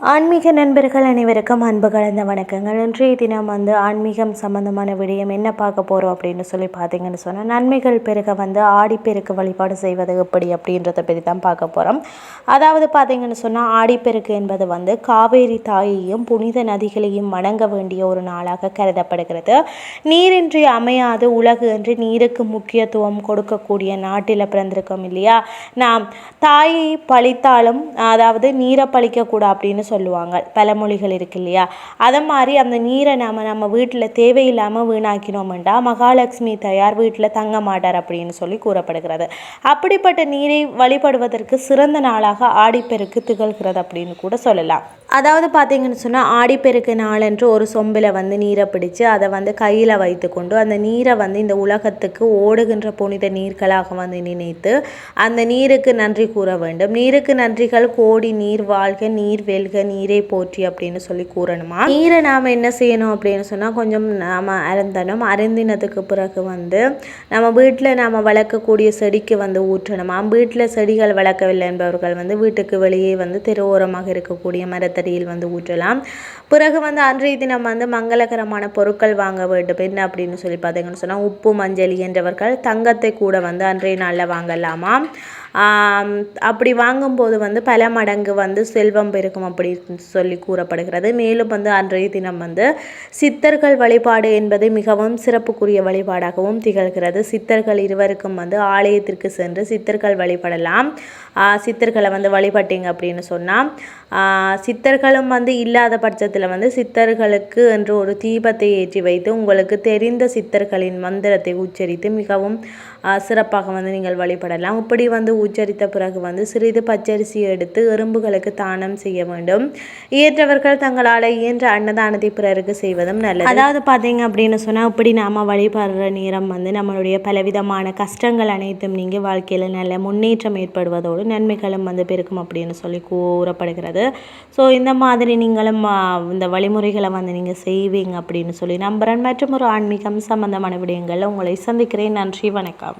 ஆன்மீக நண்பர்கள் அனைவருக்கும் அன்பு கலந்த வணக்கங்கள். இன்றைய தினம் வந்து ஆன்மீகம் சம்பந்தமான விடயம் என்ன பார்க்க போகிறோம் அப்படின்னு சொல்லி பார்த்தீங்கன்னு சொன்னால் நன்மைகள் பெருக வந்து ஆடிப்பெருக்கு வழிபாடு செய்வது எப்படி அப்படின்றத பற்றி தான் பார்க்க போகிறோம் அதாவது பார்த்தீங்கன்னு சொன்னால் ஆடிப்பெருக்கு என்பது வந்து காவேரி தாயையும் புனித நதிகளையும் வணங்க வேண்டிய ஒரு நாளாக கருதப்படுகிறது. நீரின்றி அமையாது உலகு என்று நீருக்கு முக்கியத்துவம் கொடுக்கக்கூடிய நாட்டில் பிறந்திருக்கோம் இல்லையா? நாம் தாயை பழித்தாலும் அதாவது நீரை பழிக்கக்கூடாது அப்படின்னு சொல்லுவாங்க. பழமொழிகள் இருக்கு இல்லையா? அதை மாதிரி அந்த நீரை நாம் நம்ம வீட்டில் தேவையில்லாமல் வீணாக்கினோம்டா மகாலட்சுமி தயார் வீட்டில் தங்க மாட்டார் அப்படின்னு சொல்லி கூறப்படுகிறது. அப்படிப்பட்ட நீரை வழிபடுவதற்கு சிறந்த நாளாக ஆடிப்பெருக்கு திகழ்கிறது அப்படின்னு கூட சொல்லலாம். அதாவது பார்த்தீங்கன்னு சொன்னால் ஆடிப்பெருக்கு நாளன்று ஒரு சொம்பில் வந்து நீரை பிடிச்சு அதை வந்து கையில் வைத்துக்கொண்டு அந்த நீரை வந்து இந்த உலகத்துக்கு ஓடுகின்ற புனித நீர்களாக வந்து நினைத்து அந்த நீருக்கு நன்றி கூற வேண்டும். நீருக்கு நன்றிகள் கோடி நீர் வாழ்க நீர் வெல்க நீரை போற்றி அப்படின்னு சொல்லி கூறணுமா? நீரை நாம் என்ன செய்யணும் அப்படின்னு சொன்னால் கொஞ்சம் நாம் அருந்தணும். அருந்தினதுக்கு பிறகு வந்து நம்ம வீட்டில் நாம் வளர்க்கக்கூடிய செடிக்கு வந்து ஊற்றணுமா? வீட்டில் செடிகள் வளர்க்கவில்லை என்பவர்கள் வந்து வீட்டுக்கு வெளியே வந்து தெருவோரமாக இருக்கக்கூடிய மரத்தடியில் வந்து ஊற்றலாம். பிறகு வந்து அன்றைய தினம் வந்து மங்களகரமான பொருட்கள் வாங்க வேண்டும். என்ன அப்படின்னு சொல்லி பார்த்தீங்கன்னு சொன்னால் உப்பு மஞ்சள் என்றவர்கள் தங்கத்தை கூட வந்து அன்றைய நாளில் வாங்கலாமா? அப்படி வாங்கும்போது வந்து பல மடங்கு வந்து செல்வம் பெருக்கும் அப்படி அப்படின்னு சொல்லி கூறப்படுகிறது. மேலும் வந்து அன்றைய தினம் வந்து சித்தர்கள் வழிபாடு என்பது மிகவும் சிறப்புக்குரிய வழிபாடாகவும் திகழ்கிறது. சித்தர்கள் இருவருக்கும் வந்து ஆலயத்திற்கு சென்று சித்தர்கள் வழிபடலாம். சித்தர்களை வந்து வழிபட்டீங்க அப்படின்னு சொன்னால் சித்தர்களும் வந்து இல்லாத பட்சத்தில் வந்து சித்தர்களுக்கு என்று ஒரு தீபத்தை ஏற்றி வைத்து உங்களுக்கு தெரிந்த சித்தர்களின் மந்திரத்தை உச்சரித்து மிகவும் சிறப்பாக வந்து நீங்கள் வழிபடலாம். இப்படி வந்து உச்சரித்த பிறகு வந்து சிறிது பச்சரிசி எடுத்து எறும்புகளுக்கு தானம் செய்ய வேண்டும். இயற்றவர்கள் தங்களால் இயன்ற அன்னதானத்தை பிறருக்கு செய்வதும் நல்லது. அதாவது பார்த்தீங்க அப்படின்னு சொன்னால் இப்படி நாம் வழிபடுற நேரம் வந்து நம்மளுடைய பலவிதமான கஷ்டங்கள் அனைத்தும் நீங்கள் வாழ்க்கையில் நல்ல முன்னேற்றம் ஏற்படுவதோடு நன்மைகளும் வந்து பெருக்கும் அப்படின்னு சொல்லி கூறப்படுகிறது. ஸோ இந்த மாதிரி நீங்களும் இந்த வழிமுறைகளை வந்து நீங்கள் செய்வீங்க அப்படின்னு சொல்லி நம்புகிறேன் மற்றும் ஒரு ஆன்மீகம் சம்பந்தமான விடயங்களில் உங்களை சந்திக்கிறேன். நன்றி வணக்கம்.